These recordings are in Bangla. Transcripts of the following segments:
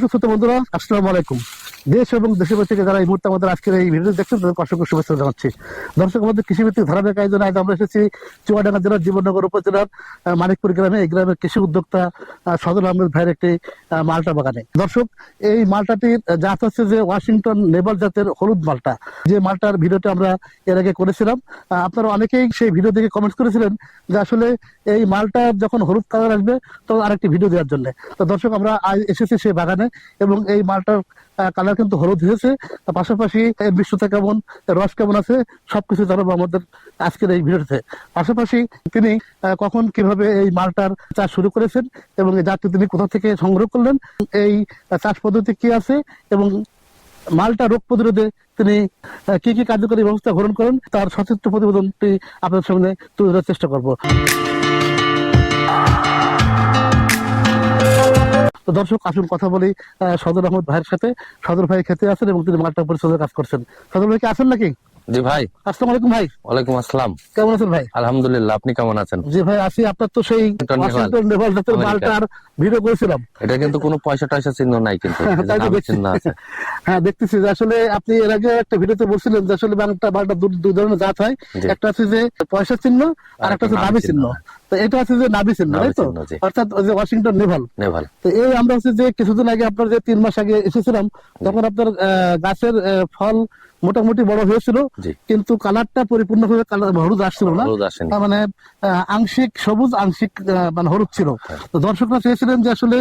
দর্শক শ্রোতা বন্ধুরা। আসসালামু আলাইকুম। দেশ এবং দেশের থেকে যারা এই মুহূর্তে আমাদের আজকের এই ভিডিও দেখছেন, তাদের অসংখ্য শুভেচ্ছা জানাচ্ছি। দর্শক, আমাদের কৃষিভিত্তিক ধারাবাহিক আয়োজনে আজ আমরা এসেছি চুয়াডাঙ্গা জেলার জীবননগর উপজেলার মানিকপুর গ্রামে। এই গ্রামের কৃষি উদ্যোক্তা সদর আহমেদ ভাইয়ের একটি মালটা বাগানে। দর্শক, এই মালটাটির জাত হচ্ছে যে ওয়াশিংটন নেভাল জাতের হলুদ মালটা। যে মালটার ভিডিওটা আমরা এর আগে করেছিলাম আপনারা অনেকেই সেই ভিডিও দেখে কমেন্ট করেছিলেন যে আসলে এই মালটা যখন হলুদ কালার আসবে, তখন আরেকটি ভিডিও দেওয়ার জন্য। তো দর্শক, আমরা এসেছি সেই বাগানে এবং এই মালটার কালার কিন্তু হলুদ হয়েছে। তার পাশাপাশি মিষ্টতা কেমন রস কেমন আছে, সবকিছু জানাব আমাদের আজকের এই ভিডিওতে। পাশাপাশি তিনি কখন কীভাবে এই মালটার চাষ শুরু করেছেন এবং এই জাতটি তিনি কোথা থেকে সংগ্রহ করলেন, এই চাষ পদ্ধতি কি আছে এবং মালটা রোগ প্রতিরোধে তিনি কি কি কার্যকরী ব্যবস্থা গ্রহণ করেন, তার সচিত্র প্রতিবেদনটি আপনাদের সামনে তুলে ধরার চেষ্টা করব। তো দর্শক আসুন কথা বলি সদর আহমদ ভাইয়ের সাথে। সদর ভাই খেতে আছেন এবং তিনি মালটা পরিচর্যার কাজ করছেন। সদর ভাই কি আছেন নাকি? জি ভাই। আসসালামু আলাইকুম ভাই। ওয়ালাইকুম আসসালাম। কেমন আছেন ভাই? আলহামদুলিল্লাহ আপনি কেমন আছেন? জি ভাই আছি। আপনার তো সেই ওয়াশিংটন নেভাল। জাতের মালটার ভিডিও করেছিলাম। এটা কিন্তু কোনো পয়সা টয়সা চিহ্ন নাই কিন্তু এই যে তাই তো নাম দেখছি। চিহ্ন আছে। হ্যাঁ দেখতেছি যে আসলে আপনি এর আগে একটা ভিডিওতে বলছিলেন যে আসলে বাংলাটা দু- দুই ধরনের জাত হয়। একটা আছে যে পয়সা চিহ্ন আর একটা আছে চিহ্ন। চিহ্ন। তো এটা আছে যে নাভি চিহ্ন তাই তো? অর্থাৎ যে ওয়াশিংটন নেভাল। নেভাল। তো এই আমরা হচ্ছে যে কিছুদিন আগে আপনার যে তিন মাস আগে এসেছিলাম তখন আপনার গাছের ফল মোটামুটি বড় হয়েছিল কিন্তু কালারটা পরিপূর্ণভাবে হলুদ আসছিল না। তার মানে আংশিক সবুজ আংশিক মানে হলুদ ছিল। হ্যাঁ। তো দর্শকরা চেয়েছিলেন যে আসলে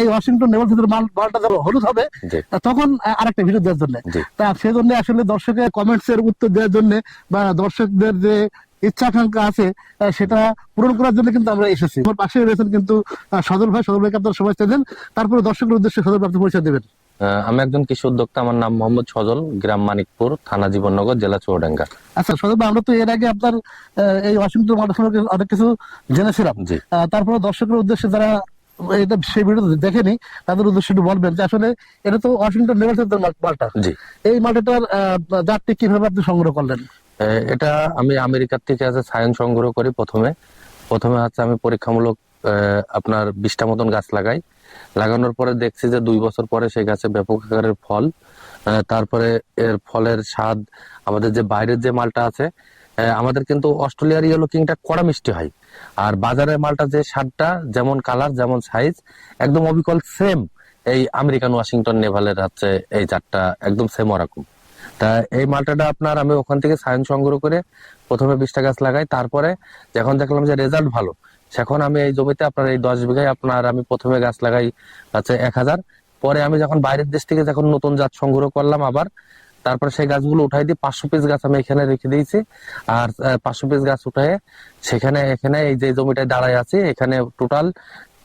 এই ওয়াশিংটন নেভাল মাল মালটা যখন হলুদ হবে। তখন আরেকটা ভিডিও দেওয়ার জন্য। তা সেজন্য আসলে দর্শকের কমেন্টস এর উত্তর দেওয়ার জন্য বা দর্শকদের যে ইচ্ছা আকাঙ্ক্ষা আছে সেটা পূরণ করার জন্য কিন্তু আমরা এসেছি। আমার পাশে রয়েছেন কিন্তু সদর ভাই। সদর ভাইকে আপনার সময় দেন তারপরে দর্শকের উদ্দেশ্যে সদর ভাই পরিচয় দেবেন। আমি একজন কৃষি উদ্যোক্তা। আমার নাম মোহাম্মদ সজল গ্রাম মানিকপুর থানা জীবননগর জেলা চুয়াডাঙ্গা। আচ্ছা ভাই আমরা তো এর আগে আপনার এই ওয়াশিংটন মালটা অনেক কিছু জেনেছিলাম। তারপরে দর্শকের উদ্দেশ্যে যারা এটা সেই ভিডিও দেখেনি তাদের উদ্দেশ্যে একটু বলবেন যে আসলে এটা তো ওয়াশিংটন মাল- মালটা। এই মালটাটার জাতটি কীভাবে আপনি সংগ্রহ করলেন? এটা আমি আমেরিকার থেকে আছে সায়ন সংগ্রহ করি প্রথমে। প্রথমে হচ্ছে আমি পরীক্ষামূলক আপনার বিশটা মতন গাছ লাগাই। লাগানোর পরে দেখছি যে দুই বছর পরে সেই গাছে ব্যাপক আকারের ফল তারপরে এর ফলের স্বাদ, আমাদের যে বাইরের যে মালটা আছে আমাদের কিন্তু অস্ট্রেলিয়ার ইয়েলো কিংটা কড়া মিষ্টি হয়। আর বাজারের মালটা যে স্বাদটা, যেমন কালার যেমন সাইজ একদম অবিকল সেম এই আমেরিকান ওয়াশিংটন নেভালের হচ্ছে এই জাতটা, একদম সেম ওরকম। তা এই মালটাটা আপনার আমি ওখান থেকে সায়েন্স সংগ্রহ করে প্রথমে বিশটা গাছ লাগাই, তারপরে যখন দেখলাম যে রেজাল্ট ভালো, সেখন আমি এই জমিতে আপনার এই দশ বিঘায় আপনার আমি প্রথমে গাছ লাগাই হচ্ছে এক হাজার। পরে আমি যখন বাইরের দেশ থেকে যখন নতুন জাত সংগ্রহ করলাম আবার, তারপরে সেই গাছগুলো উঠাই দিয়ে পাঁচশো পিস গাছ আমি এখানে রেখে দিয়েছি। আর পাঁচশো পিস গাছ উঠায় সেখানে, এখানে এই যে জমিটায় দাঁড়ায় আছে, এখানে টোটাল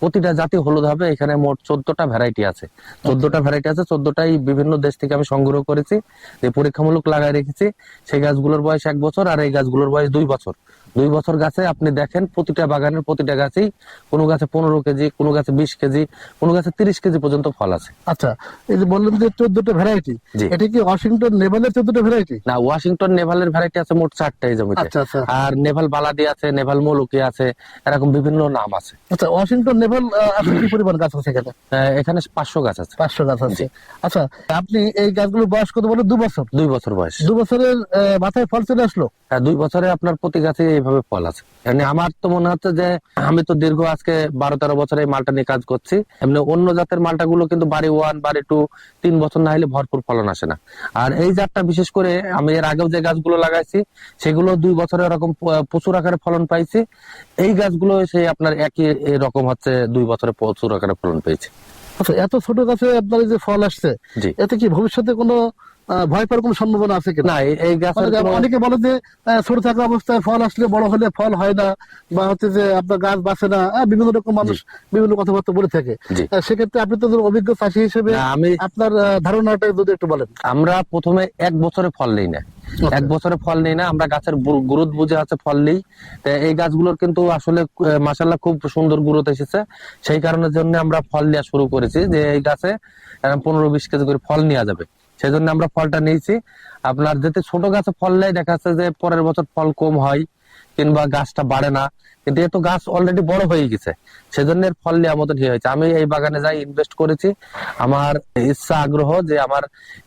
প্রতিটা জাতি হলুদ হবে এখানে মোট চোদ্দটা ভ্যারাইটি আছে। চোদ্দটা ভ্যারাইটি আছে চোদ্দটাই বিভিন্ন দেশ থেকে আমি সংগ্রহ করেছি যে পরীক্ষামূলক লাগাই রেখেছি। সেই গাছগুলোর বয়স এক বছর আর এই গাছগুলোর বয়স দুই বছর। দুই বছর গাছে আপনি দেখেন প্রতিটা বাগানের প্রতিটা গাছেই কোনো গাছে পনেরো কেজি কোনো গাছে বিশ কেজি কোনো গাছে তিরিশ কেজি পর্যন্ত ফল আছে। আচ্ছা এই যে বললেন যে চোদ্দটা ভ্যারাইটি। এটা কি ওয়াশিংটন নেভালের চোদ্দটা ভ্যারাইটি না ওয়াশিংটন নেভালের ভ্যারাইটি আছে মোট চারটা এই জমিতে। আচ্ছা আচ্ছা। আর নেভাল বালাদি আছে নেভাল মৌলুকি আছে এরকম বিভিন্ন নাম আছে। আচ্ছা ওয়াশিংটন নেভাল আসলে কি পরিমাণ গাছ আছে এখানে? এখানে পাঁচশো গাছ আছে। পাঁচশো গাছ আছে। আচ্ছা আপনি এই গাছগুলো বয়স কত বলে? দু বছর। দুই বছর বয়স। দু বছরের মাথায় ফল চলে আসলো? হ্যাঁ, দুই বছরে আপনার প্রতি গাছে এইভাবে ফল আছে। এমনি আমার তো মনে হচ্ছে যে, আমি তো দীর্ঘ আজকে বারো তেরো বছরে এই মালটা নিয়ে কাজ করছি। এমনি অন্য জাতের মালটা গুলো কিন্তু বাড়ি ওয়ান বাড়ি টু তিন বছর না হলে ভরপুর ফলন আসে না। আর এই জাতটা বিশেষ করে আমি এর আগেও যে গাছগুলো লাগাইছি, সেগুলো দুই বছরে এরকম প্রচুর আকারে ফলন পাইছি। এই গাছগুলো সেই আপনার একই রকম হচ্ছে দুই বছরে প্রচুর আকারে ফলন পেয়েছে। আচ্ছা এত ছোট গাছে আপনার যে ফল আসছে এতে কি ভবিষ্যতে কোনো ভয় পাওয়ার কোনো সম্ভাবনা আছে কিনা? না এই- গাছের অনেকে বলে যে ছোট থাকা অবস্থায় ফল আসলে বড় হলে ফল হয় না বা হচ্ছে যে আপনার গাছ বাঁচে না বিভিন্ন রকম মানুষ বিভিন্ন কথাবার্তা বলে থাকে। সেক্ষেত্রে আপনি তো অভিজ্ঞ চাষী হিসেবে আমি আপনার ধারণাটা যদি একটু বলেন। আমরা প্রথমে এক বছরে ফল নেই না। এক বছরে ফল নেই না, আমরা গাছের গ্রোথ বুঝে আছে ফল নেই। এই গাছগুলোর কিন্তু আসলে মাসাল্লাহ খুব সুন্দর গ্রোথ এসেছে। সেই কারণের জন্য আমরা ফল নেওয়া শুরু করেছি যে এই গাছে পনেরো বিশ কেজি করে ফল নেওয়া যাবে। সেই জন্য আমরা ফলটা নিয়েছি। আপনার যদি ছোট গাছে ফল নেয়, দেখা যাচ্ছে যে পরের বছর ফল কম হয়। কিংবা গাছটা বাড়ে না। কিন্তু এত গাছ অলরেডি বড় হয়ে গেছে, সেজন্য এর ফল নেওয়া মতন ইয়ে হয়েছে। আমি এই বাগানে যাই ইনভেস্ট করেছি। আমার ইচ্ছা, আগ্রহ যে আমার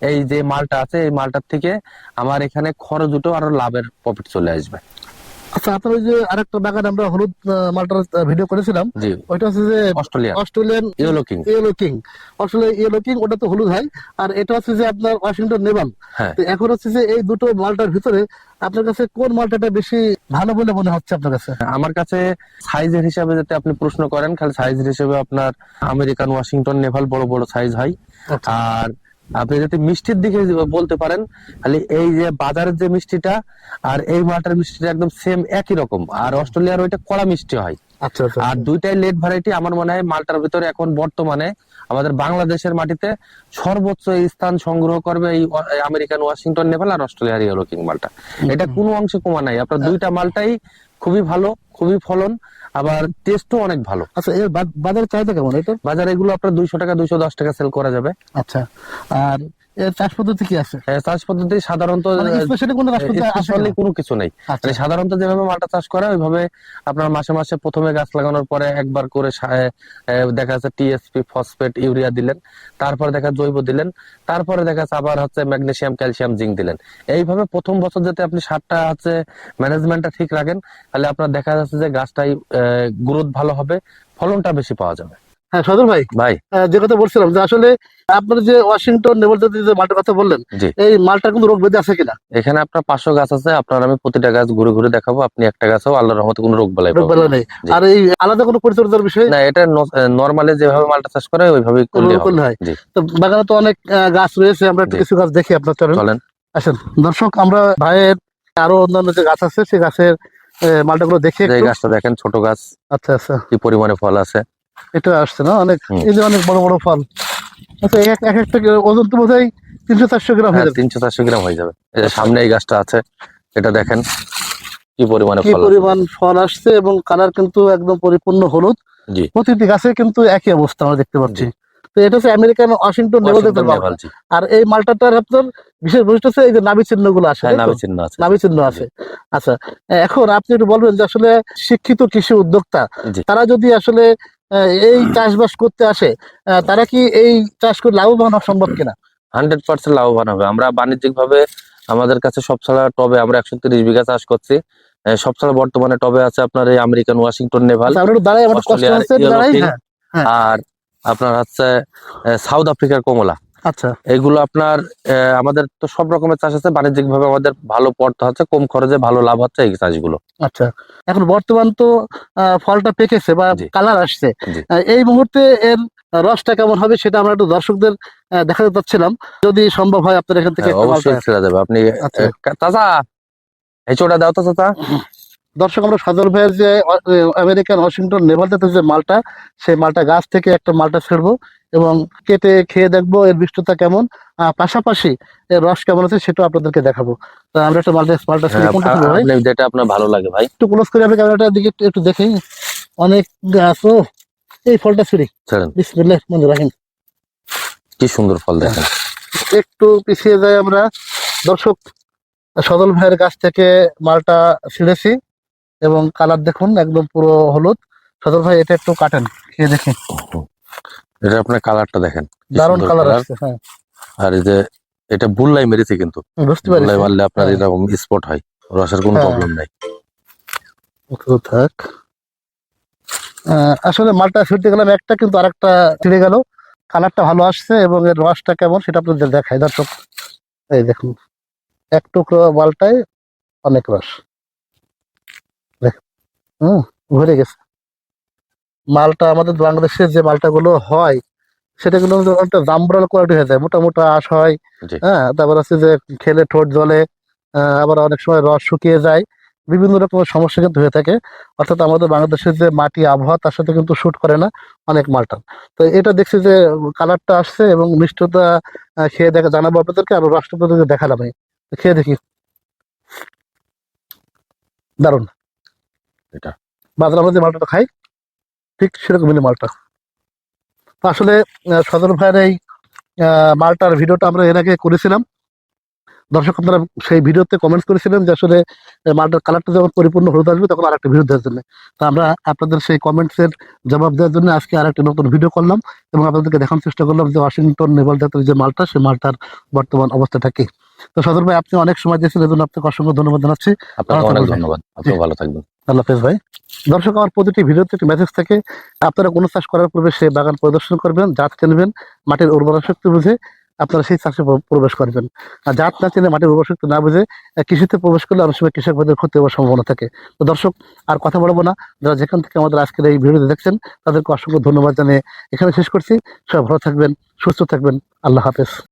এই যে মালটা আছে, এই মালটার থেকে আমার এখানে খরচ দুটো আরও লাভের প্রফিট চলে আসবে। আচ্ছা আপনার ওই যে আরেকটা বাগান আমরা হলুদ মালটার ভিডিও করেছিলাম ওইটা হচ্ছে যে Australia Australian yellow king yellow king Australia yellow king ওটা তো হলুদ হয়। আর এটা হচ্ছে যে আপনার ওয়াশিংটন নেভাল হ্যাঁ। তো এখন হচ্ছে যে এই দুটো মালটার ভিতরে আপনার কাছে কোন মালটাটা বেশি ভালো বলে মনে হচ্ছে আপনার কাছে? আমার কাছে সাইজের হিসাবে যদি আপনি প্রশ্ন করেন খালি সাইজের হিসাবে আপনার আমেরিকান ওয়াশিংটন নেভাল বড় বড় সাইজ হয়। আচ্ছা। আর আপনি যদি মিষ্টির দিকে বলতে পারেন খালি এই যে বাজারের যে মিষ্টিটা আর এই মালটার মিষ্টিটা একদম সেম একই রকম। আর অস্ট্রেলিয়ার ওইটা কড়া মিষ্টি হয়। আচ্ছা আচ্ছা। আর দুইটাই লেট ভ্যারাইটি আমার মনে হয় মালটার ভিতরে এখন বর্তমানে আমাদের বাংলাদেশের মাটিতে সর্বোচ্চ স্থান সংগ্রহ করবে এই আমেরিকান ওয়াশিংটন নেভাল আর অস্ট্রেলিয়ার ইয়েলো কিং মালটা এটা কোনো অংশে কমা নাই। আপনার দুইটা মালটাই খুবই ভালো খুবই ফলন। আবার টেস্টও অনেক ভালো। আচ্ছা এর বাজারে বাজারের চাহিদা কেমন? এটা বাজারে এগুলো আপনার দুইশো টাকা দুইশো দশ টাকা সেল করা যাবে। আচ্ছা আর চাষ পদ্ধতি কি আছে? এ, চাষ পদ্ধতি সাধারণত স্পেশালি কোনো চাষ পদ্ধতি আছে স্পেশালি কিনা? কিছু নেই। আচ্ছা। মানে সাধারণত যেভাবে মালটা চাষ করে ওইভাবে আপনার মাসে মাসে প্রথমে গাছ লাগানোর পরে একবার করে দেখা যাচ্ছে টিএসপি ফসফেট ইউরিয়া দিলেন। তারপরে দেখা জৈব দিলেন। তারপরে দেখা যাচ্ছে আবার হচ্ছে ম্যাগনেসিয়াম ক্যালসিয়াম জিঙ্ক দিলেন। এইভাবে প্রথম বছর যাতে আপনি সারটা হচ্ছে ম্যানেজমেন্টটা ঠিক রাখেন তাহলে আপনার দেখা যাচ্ছে যে গাছটাই গ্রোথ ভালো হবে ফলনটা বেশি পাওয়া যাবে। হ্যাঁ সদর ভাই ভাই। যে কথা বলছিলাম যে আসলে আপনার যে ওয়াশিংটন নেভালটাতে যে মালটার কথা বললেন এই মালটার কিন্তু রোগ ব্যাধি আছে কিনা? এখানে আপনার পাঁচশো গাছ আছে আপনার আমি প্রতিটা গাছ ঘুরে ঘুরে দেখাবো আপনি একটা গাছও আল্লাহর রহমতে কোনো রোগ বালাই রোগ পাবেন নেই। আর এই আলাদা কোনো পরিচর্যার বিষয়? না এটা নরমালি যেভাবে মালটা চাষ করে ওইভাবেই করলে করলে হয়। তো বাগানে তো অনেক গাছ রয়েছে আমরা একটু কিছু গাছ দেখি আপনার চলেন চলেন। আসেন। দর্শক আমরা ভাইয়ের আরও অন্যান্য যে গাছ আছে সেই গাছের মালটা গুলো দেখি গাছটা দেখেন ছোট গাছ। আচ্ছা আচ্ছা। কি পরিমাণে ফল আছে। এটা আসছে না? অনেক এই যে অনেক বড় বড় ফল। আচ্ছা এক এক একটা ওজন তো বোধহয় তিনশো চারশো গ্রাম হয়ে যাবে। তিনশো চারশো গ্রাম হয়ে যাবে। এই যে সামনে এই গাছটা আছে এটা দেখেন কি পরিমাণে কি পরিমাণ ফল আসছে এবং কালার কিন্তু একদম পরিপূর্ণ হলুদ। প্রতিটি গাছে কিন্তু একই অবস্থা আমরা দেখতে পাচ্ছি। তো এটা হচ্ছে আমেরিকান ওয়াশিংটন আর এই মালটাটার আপনার বিশেষ বৈশিষ্ট্য হচ্ছে এই যে নাভি চিহ্নগুলো আসে হ্যাঁ? নাভি চিহ্ন আছে। নাভি চিহ্ন আছে। আচ্ছা এখন আপনি একটু বলবেন যে আসলে শিক্ষিত কৃষি উদ্যোক্তা তারা যদি আসলে এই চাষবাস করতে আসে তারা কি এই চাষ করে লাভবান হওয়া সম্ভব কিনা হান্ড্রেড পার্সেন্ট লাভবান হবে আমরা বাণিজ্যিক ভাবে আমাদের কাছে সব ছাড়া টবে আমরা একশো তিরিশ বিঘা চাষ করছি সব ছাড়া বর্তমানে টবে আছে আপনার এই আমেরিকান ওয়াশিংটন নেভাল আচ্ছা। হ্যাঁ হ্যাঁ। আর আপনার হচ্ছে সাউথ আফ্রিকার কমলা আচ্ছা। এগুলো আপনার আমাদের তো সব রকমের চাষ আছে বাণিজ্যিক ভাবে আমাদের ভালো পড়তে হচ্ছে কম খরচে ভালো লাভ হচ্ছে এই চাষগুলো। আচ্ছা। এখন বর্তমান তো ফলটা পেকেছে বা কালার আসছে। এই মুহূর্তে এর রসটা কেমন হবে সেটা আমরা একটু দর্শকদের দেখাতে চাচ্ছিলাম। যদি সম্ভব হয় আপনার এখান থেকে হ্যাঁ, অবশ্যই ছেড়ে যাবে আপনি আচ্ছা। আহ, চাচা এই চোটা দাও তো চাচা। দর্শক আমরা সদর ভাইয়ের যে আমেরিকান ওয়াশিংটন নেভালটাতে যে মালটা সেই মালটা গাছ থেকে একটা মালটা ছেড়বো। এবং কেটে খেয়ে দেখব এর মিষ্টতা কেমন। পাশাপাশি এর রস কেমন আছে সেটাও আপনাদেরকে দেখাবো। তা আমরা একটা মালটা মালটা যেটা আপনার ভালো লাগে ভাই। একটু ক্লোজ করে আমি ক্যামেরাটার দিকে একটু- দেখি অনেক গাছ। ও এই ফলটা ছিঁড়ি। ছেড়েন। বিসমিল্লাহ মনে রাখেন। কি সুন্দর ফল দেখেন। একটু পিছিয়ে যাই আমরা। দর্শক সদল ভাইয়ের কাছ থেকে মালটা ছিঁড়েছি এবং কালার দেখুন একদম পুরো হলুদ। সদল ভাই এটা একটু কাটেন খেয়ে দেখি এটা আপনার কালারটা দেখেন কি দারুণ কালার। আসছে হ্যাঁ। আর এই যে এটা বুল্লাই মেরেছে কিন্তু। বুঝতে বুল্লাই পারছি। মারলে আপনার হ্যাঁ। এরকম স্পট হয় রসের কোনো হ্যাঁ। প্রবলেম নাই। তো থাক। আসলে মালটা ছিঁড়তে গেলাম একটা কিন্তু আরেকটা ছিঁড়ে গেল। কালারটা ভালো আসছে এবং এর রসটা কেমন সেটা আপনাদের দেখাই। দর্শক এই দেখুন এক টুকরো মালটায় অনেক রস। দেখ হুম ভরে গেছে। মালটা আমাদের বাংলাদেশের যে মালটাগুলো হয় সেটা কিন্তু অনেকটা জাম্বরাল কোয়ালিটি হয়ে যায়। মোটা মোটা আঁশ হয় হ্যাঁ তারপর হচ্ছে যে খেলে ঠোঁট জলে আহ, আবার অনেক সময় রস শুকিয়ে যায় বিভিন্ন রকমের সমস্যা কিন্তু হয়ে থাকে। অর্থাৎ আমাদের বাংলাদেশের যে মাটি আবহাওয়া তার সাথে কিন্তু শুট করে না অনেক মালটা। তো এটা দেখছি যে কালারটা আসছে এবং মিষ্টতা খেয়ে দেখা জানাব আপনাদেরকে আর রসটা আপনাদেরকে দেখালাম আমি। খেয়ে দেখি। দারুণ এটা। বাজারে আমরা যে মালটা খাই ঠিক সেরকমই মালটা। তো আসলে সদর ভাইয়ের এই মালটার ভিডিওটা আমরা এর আগে করেছিলাম। দর্শক আপনারা সেই ভিডিওতে কমেন্টস করেছিলেন যে আসলে মালটার কালারটা যখন পরিপূর্ণ হলুদ আসবে তখন আর একটা ভিডিও দেওয়ার জন্য। তো আমরা আপনাদের সেই কমেন্টসের জবাব দেওয়ার জন্য আজকে আর একটা নতুন ভিডিও করলাম এবং আপনাদেরকে দেখানোর চেষ্টা করলাম যে ওয়াশিংটন নেভাল জাতের যে মালটা সেই মালটার বর্তমান অবস্থাটা কি। তো সদর ভাই আপনি অনেক সময় দিয়েছেন এজন্য আপনাকে অসংখ্য ধন্যবাদ জানাচ্ছি। আপনাকে অনেক ধন্যবাদ। আপনি ভালো থাকবেন। আল্লাহ হাফেজ ভাই। দর্শক, আমার প্রতিটি ভিডিওতে একটি মেসেজ থাকে। আপনারা কোনো চাষ করার পূর্বে সেই বাগান পরিদর্শন করবেন, জাত চিনবেন, মাটির উর্বরা শক্তি বুঝে আপনারা সেই চাষে প্রবেশ করবেন। আর জাত না চিনে মাটির উর্বর শক্তি না বুঝে কৃষিতে প্রবেশ করলে অনেক সময় কৃষক ভাইদের ক্ষতি হওয়ার সম্ভাবনা থাকে। তো দর্শক, আর কথা বলব না। যারা যেখান থেকে আমাদের আজকের এই ভিডিওটি দেখছেন, তাদেরকে অসংখ্য ধন্যবাদ জানিয়ে এখানে শেষ করছি। সবাই ভালো থাকবেন, সুস্থ থাকবেন। আল্লাহ হাফেজ।